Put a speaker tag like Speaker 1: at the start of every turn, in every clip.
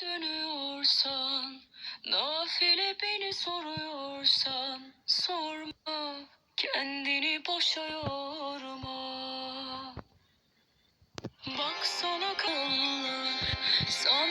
Speaker 1: dönüyorsan Nafile beni soruyorsan Sorma kendini boşa yorma. Baksana kalın sana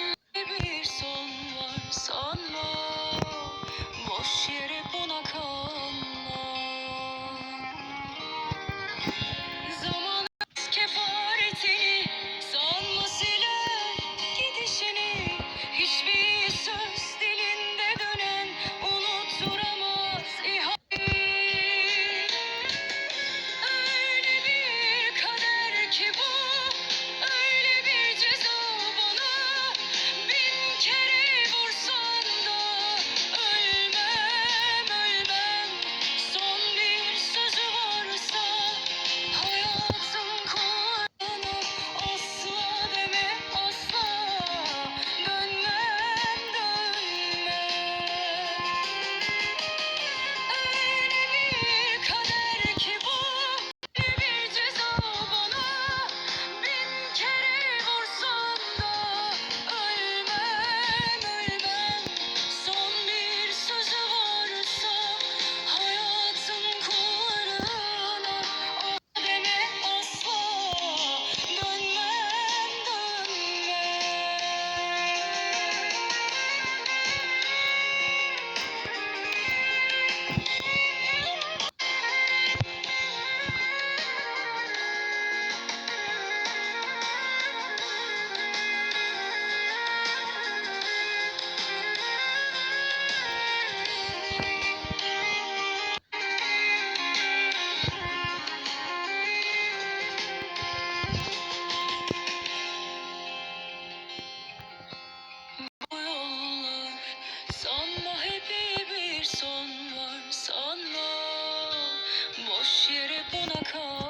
Speaker 1: boş yere buna kal.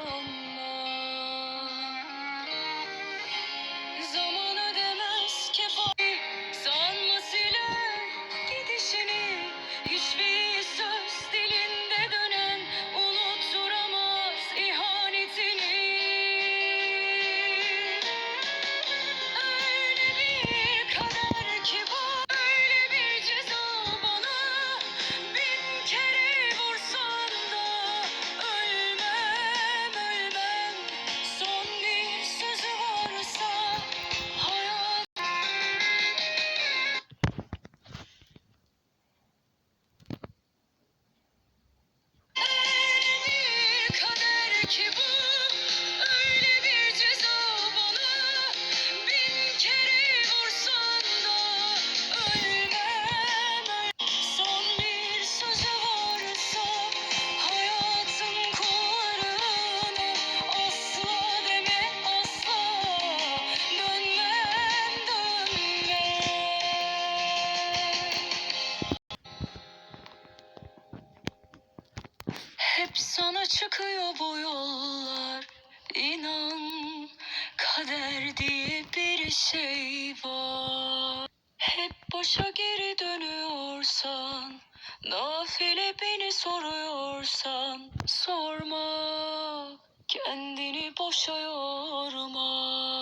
Speaker 1: çıkıyor bu yollar. İnan kader diye bir şey var. Hep boşa geri dönüyorsan Nafile beni soruyorsan Sorma. Kendini boşa yorma.